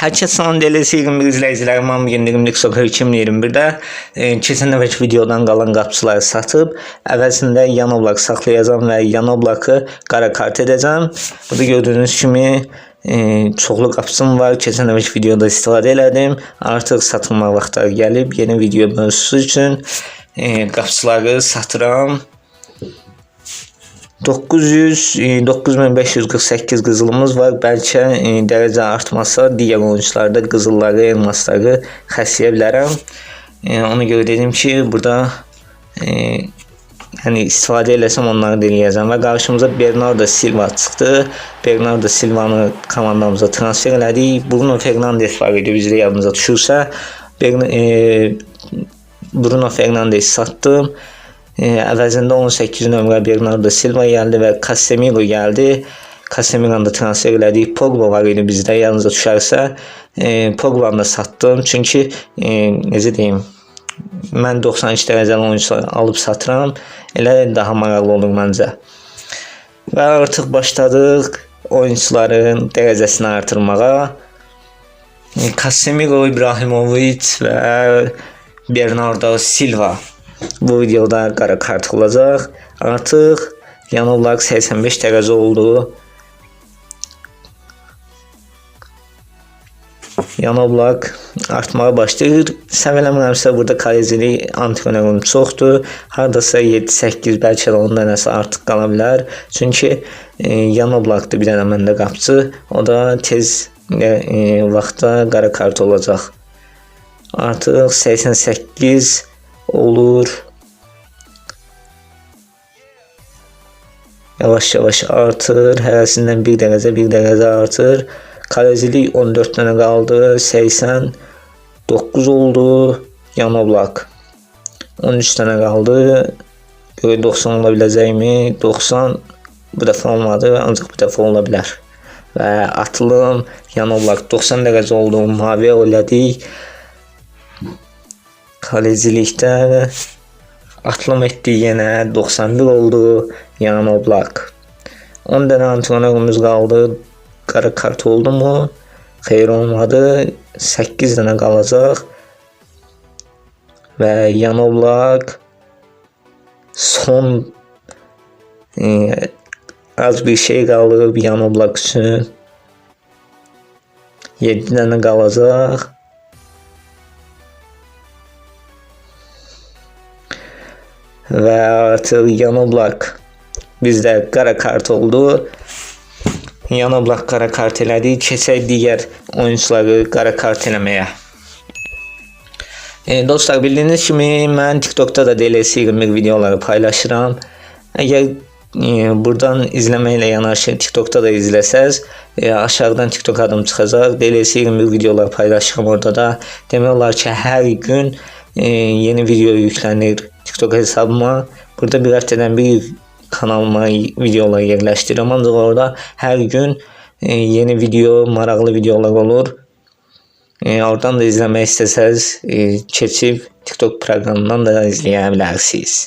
Herkese salam DLC 21 izləyicilərim, mən bugün 20 Sokar 2021-də e, keçən dəfəki videodan qalan qapçıları satıb, əvəzində yan oblak saxlayacağam və yan oblakı qara kart edəcəm. Burada gördüyünüz kimi e, çoxlu qapçım var. Keçən dəfəki videoda istifadə elədim. Artıq satılma vaxtları gəlib. Yeni video mövzusu üçün e, satıram. 900 e, 9548 qızılımız var. Bəlkə e, dərəcə artmasa digər oyuncularda qızılları, elmasları xəsləyə bilərəm. E, ona görə dedim ki, burada e, yəni istifadə eləsəm onları denəyəcəm və qarşımıza Bernardo Silva çıxdı. Bernardo Silvanı komandamıza transfer elədik. Bruno Fernandes var idi, bizdə yadınıza düşürsə. Bern e, Bruno Fernandes satdım. E, əvəzində 18 nömrə Bernardo Silva gəldi və Casemiro gəldi. Casemiro'nu da transfer elədik. Pogba var idi bizdə, yalnızca düşərsə. E, Pogba'nı da satdım. Çünki e, necə deyim, mən 92 dərəcəli oyunçular alıb satıram. Elə daha maraqlı olur məncə. Və artıq başladıq oyunçuların dərəcəsini artırmağa. E, Casemiro, İbrahimovic və Bernardo Silva bu videoda qara kart olacaq. Artıq yan olaraq 85 dərəcə oldu. Yan olaraq artmağa başlayır. Səhv eləmirəmsə burada kalecili antrenörüm çoxdur. Hardasa 7-8 bəlkə də 10 dənəsi artıq qala bilər. Çünki e, yan olaraqda bir dənə məndə qapçı. O da tez e, e, qara kart olacaq. Artıq 88 olur. Yavaş yavaş artır. Hərəsindən bir dərəcə, bir dərəcə artır. Kalecilik 14 dənə qaldı. 89 oldu. Yan oblak. 13 dənə qaldı. Görə 90 ola biləcəkmi? 90 bu dəfə olmadı, ancaq bu dəfə ola bilər. Və atılım yan oblak 90 dərəcə oldu. Mavi elədik. Kalecilikdə atılım etdi yenə 91 oldu. Yan oblak. 10 dənə antrenörümüz qaldı. Qara kart oldu mu? Xeyr olmadı. 8 dənə qalacaq. Və yan oblak son e, az bir şey qalıb yan oblak üçün. 7 dənə qalacaq. Və artıq yan oblak bizdə qara kart oldu. Yan oblak qara kart elədi. Keçək digər oyunçuları qara kart eləməyə. E, dostlar bildiyiniz kimi mən TikTokda da DLC 21 videoları paylaşıram. Əgər e, buradan izləməklə yanaşı TikTokda da izləsəz, e, aşağıdan TikTok adım çıxacaq. DLC 21 videolar paylaşıram orada da. Demək ki, hər gün e, yeni video yüklənir TikTok hesabıma. Burada bir həftədən bir kanalıma videolar yerləşdirirəm. Ancaq orada hər gün e, yeni video, maraqlı videolar olur. E, oradan da izləmək istəsəz, e, keçib TikTok proqramından da izləyə bilərsiniz.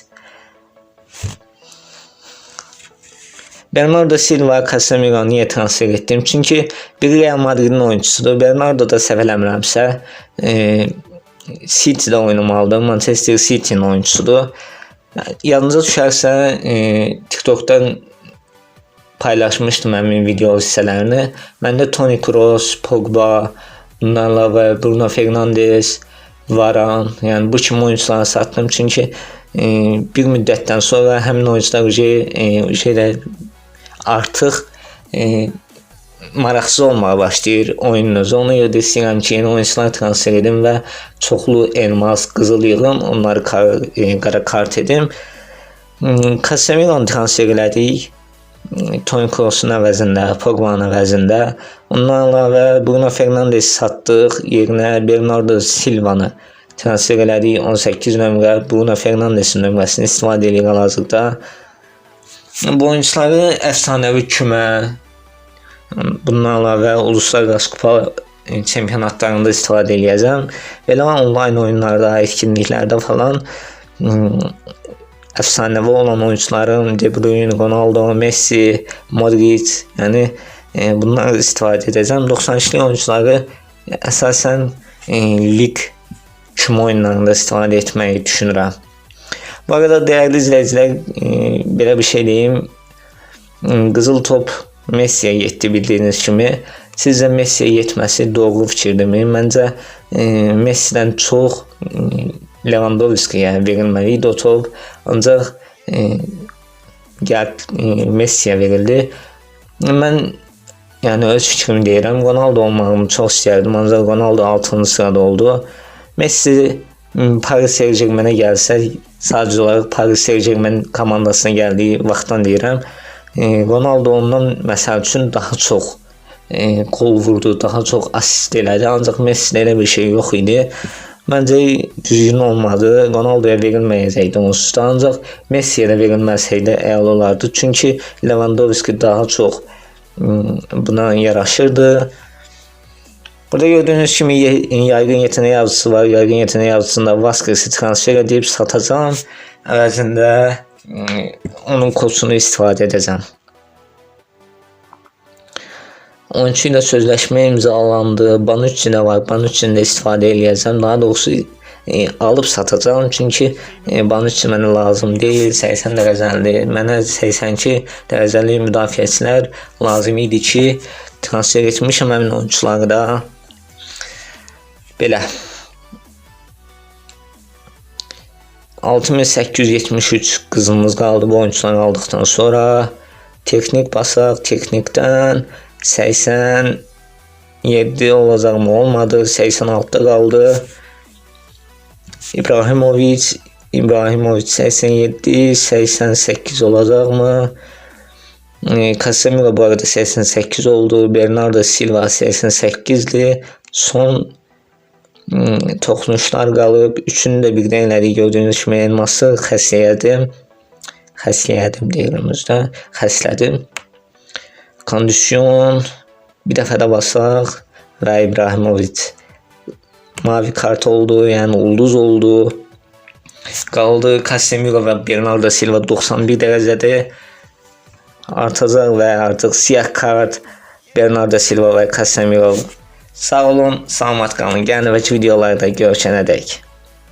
Bernardo Silva Casemiro niyə transfer etdim? Çünki biri Real Madridin oyunçusudur. Bernardo da səhv eləmirəmsə, e, City-də oynamalıdır. Manchester City-nin oyunçusudur. Yadınıza düşərsə, e, TikTokdan paylaşmışdım həmin video hissələrini. Məndə Toni Kroos, Pogba, bundan əlavə Bruno Fernandes, Varan, yəni bu kimi oyunçuları satdım çünki e, bir müddətdən sonra həmin oyunçular e, şeydə artıq e, maraqsız olmağa başlayır oyunun özü. Ona görə də istəyirəm ki, yeni oyunçular transfer edim və çoxlu elmas, qızıl yığım, onları e, qara kart edim. Hmm, Casemiro'nu transfer elədik. Toni Kroos'un əvəzində, Pogba'nın əvəzində. Ondan əlavə Bruno Fernandes satdıq, yerinə Bernardo Silva'nı transfer elədik. 18 nömrə Bruno Fernandes'in nömrəsini istifadə edir hal-hazırda. Bu oyuncuları əfsanəvi kümə, bundan əlavə uluslararası kupa çempionatlarında istifadə eləyəcəm. Belə onlayn oyunlarda, etkinliklərdə falan əfsanəvi olan oyuncuların De Bruyne, Ronaldo, Messi, Modric, yəni e, bunlar istifadə edəcəm. 92-li oyuncuları əsasən e, lig kimi oyunlarında istifadə etməyi düşünürəm. Bu arada dəyərli izləyicilər, e, belə bir şey deyim. Qızıl top Messi'yə getdi bildiyiniz kimi. Sizcə Messi'yə getməsi doğru fikirdirmi? Məncə e, Messi'dən çox e, Lewandowski'yə verilməli idi o top. Ancaq e, gəlib e, Messi'yə verildi. Mən yəni öz fikrimi deyirəm. Ronaldo olmağımı çox istərdim, ancaq Ronaldo 6-cı sırada oldu. Messi Paris Saint-Germain'ə gəlsə, sadəcə olaraq Paris Saint-Germain komandasına gəldiyi vaxtdan deyirəm. E, Ronaldo ondan məsəl üçün daha çox e, vurdu, daha çox assist elədi, ancaq Messi'də elə bir şey yox idi. Məncə düzgün olmadı. Ronaldoya verilməyəcəkdi onsuz da, ancaq Messi'yə də verilməsəydi əla olardı. Çünki Lewandowski daha çox m, buna yaraşırdı. Burada gördüğünüz kimi yaygın yeteneği avcısı var. Yaygın yeteneği avcısında Vasquez'i transfer edip satacağım. Əvəzində onun koçunu istifadə edəcəm. Oyuncu ilə sözləşmə imzalandı. Banucci də var. Banucci'ni də istifadə eləyəcəm. Daha doğrusu e, alıb satacağım çünki e, Banucci mənə lazım deyil. 80 dərəcəli. Mənə 82 dərəcəli müdafiəçilər lazım idi ki, transfer etmişəm həmin oyunçuları da. Belə. 6873 qızılımız qaldı bu oyunçuları aldıqdan sonra. Teknik basaq, teknikdən 87 olacaqmı? Olmadı. 86-da qaldı. İbrahimovic İbrahimovic 87, 88 olacaqmı? Casemiro bu arada 88 oldu. Bernardo Silva 88'di. Son toxunuşlar qalıb. Üçünü də birdən elədik. Gördüyünüz kimi elması xəsləyədim. Xəsləyədim deyirəm özdə. Xəslədim. Kondisyon bir dəfə də basaq və İbrahimovic mavi kart oldu, yəni ulduz oldu. Qaldı Casemiro və Bernardo Silva 91 dərəcədə artacaq və artıq siyah kart Bernardo Silva və Casemiro. Sağ olun, salamat qalın. Gəlin videolarda görüşənədək.